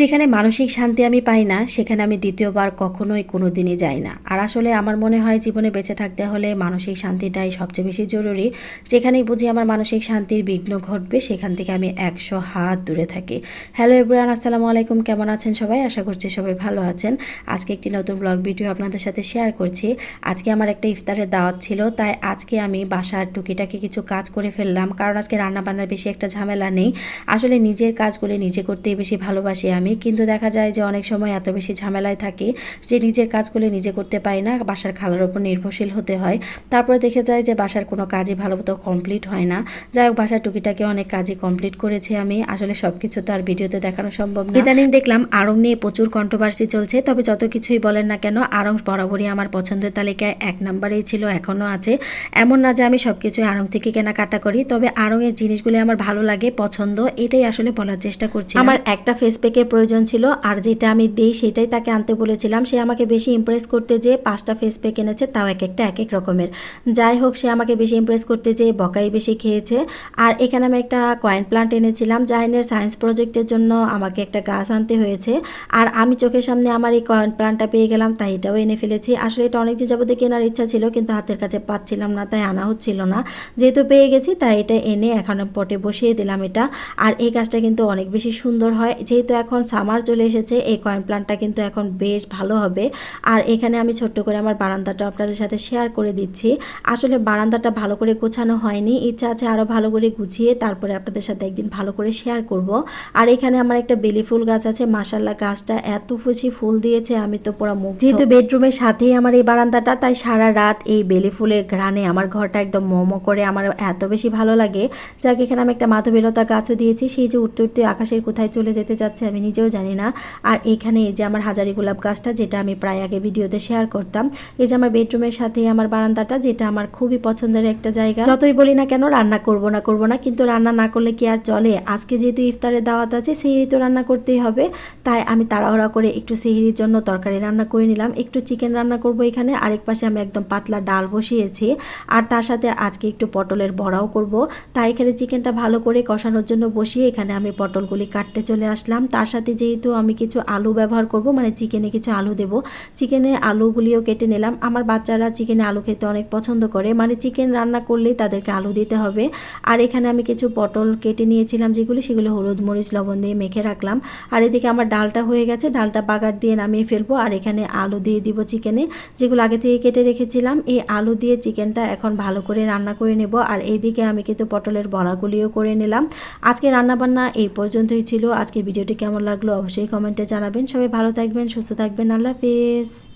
যেখানে মানসিক শান্তি আমি পাই না, সেখানে আমি দ্বিতীয়বার কখনোই কোনো দিনই যাই না। আর আসলে আমার মনে হয় জীবনে বেঁচে থাকতে হলে মানসিক শান্তিটাই সবচেয়ে বেশি জরুরি। যেখানেই বুঝি আমার মানসিক শান্তির বিঘ্ন ঘটবে, সেখান থেকে আমি একশো হাত দূরে থাকি। হ্যালো এব্রান আসসালামু আলাইকুম। কেমন আছেন সবাই? আশা করছি সবাই ভালো আছেন। আজকে একটি নতুন ব্লগ ভিডিও আপনাদের সাথে শেয়ার করছি। আজকে আমার একটা ইফতারের দাওয়াত ছিল, তাই আজকে আমি বাসার টুকিটাকি কিছু কাজ করে ফেললাম। কারণ আজকে রান্না বান্নার বেশি একটা ঝামেলা নেই। আসলে নিজের কাজগুলো নিজে করতেই বেশি ভালোবাসি আমি। কিন্তু দেখা যায় যে অনেক সময় এত বেশি ঝামেলায় থাকি যে নিজের কাজগুলো নিজে করতে পারি না বাসার খালার উপর নির্ভরশীল হতে হয়। তারপরে দেখে যায় যে বাসার কোনো কাজই ভালো মতো কমপ্লিট হয় না। যাই হোক বাসার টুকিটাকে অনেক কাজই কমপ্লিট করেছি আমি। আসলে সব কিছু তো আর ভিডিওতে দেখানো সম্ভব না। ইদানিং দেখলাম আড়ং নিয়ে প্রচুর কন্ট্রোভার্সি চলছে তবে যত কিছুই বলেন না কেন আড়ং বরাবরই আমার পছন্দের তালিকায় এক নম্বরেই ছিল এখনও আছে। এমন না যে আমি সব কিছুই আড়ং থেকে কেনাকাটা করি তবে আড়ংয়ের জিনিসগুলি আমার ভালো লাগে পছন্দ এটাই আসলে বলার চেষ্টা করছি আমার একটা ফেস প্যাকের প্রয়োজন ছিল, আর যেটা আমি দিই সেটাই তাকে আনতে বলেছিলাম। সে আমাকে বেশি ইমপ্রেস করতে যে পাঁচটা ফেস প্যাক এনেছে, তাও এক একটা, এক এক রকমের। যাই হোক, সে আমাকে বেশি ইমপ্রেস করতে যে বকাই বেশি খেয়েছে। আর এখানে আমি একটা কয়েন প্লান্ট এনেছিলাম জাহিনের সায়েন্স প্রজেক্টের জন্য আমাকে একটা গাছ আনতে হয়েছে। আর আমি চোখের সামনে আমার এই কয়েন প্লান্টটা পেয়ে গেলাম, তাই এটাও এনে ফেলেছি। আসলে এটা অনেকদিন যাবতীয় কেনার ইচ্ছা ছিল, কিন্তু হাতের কাছে পাচ্ছিলাম না, তাই আনা হচ্ছিল না। যেহেতু পেয়ে গেছি, তাই এটা এনে এখন পটে বসিয়ে দিলাম এটা। আর এই গাছটা কিন্তু অনেক বেশি সুন্দর হয়। যেহেতু এখন সামার চলে এসেছে, এই কয়েন প্লান্টটা কিন্তু এখন বেশ ভালো হবে। আর এখানে আমি ছোট্ট করে আমার বারান্দাটা আপনাদের সাথে শেয়ার করে দিচ্ছি। আসলে বারান্দাটা ভালো করে গোছানো হয়নি, ইচ্ছা আছে আরও ভালো করে গুছিয়ে তারপরে আপনাদের সাথে একদিন ভালো করে শেয়ার করব। আর এখানে আমার একটা বেলি ফুল গাছ আছে মাসাল্লাহ গাছটা এত খুশি ফুল দিয়েছে, আমি তো পুরো মুখ যেহেতু বেডরুমের সাথেই আমার এই বারান্দাটা, তাই সারা রাত এই বেলি ফুলের ঘ্রাণে আমার ঘরটা একদম মোমো করে আমার এত বেশি ভালো লাগে। যাক, এখানে আমি একটা মাধবীলতা গাছও দিয়েছি, সেই যে উঠতে উঠতে আকাশের কোথায় চলে যেতে যাচ্ছে আমি নিজেও জানি না। আর এখানে এই যে আমার হাজারি গোলাপ গাছটা, যেটা আমি প্রায় আগে ভিডিওতে শেয়ার করতাম, এই যে আমার বেডরুমের সাথে আমার বারান্দাটা, যেটা আমার খুবই পছন্দের একটা জায়গা। যতই বলি না কেন, রান্না করব না করব না, কিন্তু রান্না না করলে কি আর চলে? আজকে যেহেতু ইফতারের দাওয়াত আছে সেই তো রান্না করতেই হবে। তাই আমি তাড়াহুড়া করে একটু সেহিরির জন্য তরকারি রান্না করে নিলাম। একটু চিকেন রান্না করব এখানে আরেক পাশে আমি একদম পাতলা ডাল বসিয়েছি। আর তার সাথে আজকে একটু পটলের বড়াও করব। তাই এখানে চিকেনটা ভালো করে কষানোর জন্য বসিয়ে এখানে আমি পটলগুলি কাটতে চলে আসলাম। তার সাথে যেহেতু আমি কিছু আলু ব্যবহার করব মানে চিকেনে কিছু আলু দেব। চিকেনে আলুগুলিও কেটে নিলাম। আমার বাচ্চারা চিকেনে আলু খেতে অনেক পছন্দ করে। মানে চিকেন রান্না করলেই তাদেরকে আলু দিতে হবে। আর এখানে আমি কিছু পটল কেটে নিয়েছিলাম যেগুলি, সেগুলো হলুদ মরিচ, লবণ দিয়ে মেখে রাখলাম। আর এদিকে আমার ডালটা হয়ে গেছে। ডালটা বাগার দিয়ে নামিয়ে ফেলব। আর এখানে আলু দিয়ে দিব চিকেনে যেগুলো আগে থেকে কেটে রেখেছিলাম। এই আলু দিয়ে চিকেনটা এখন ভালো করে রান্না করে নেব। আর এইদিকে আমি কিন্তু পটলের বড়াগুলিও করে নিলাম। আজকে রান্নাবান্না এই পর্যন্তই ছিল। আজকে ভিডিওটি কেমন লাগল অবশ্যই কমেন্টে জানাবেন। সবাই ভালো থাকবেন সুস্থ থাকবেন। আল্লাহ হাফিজ।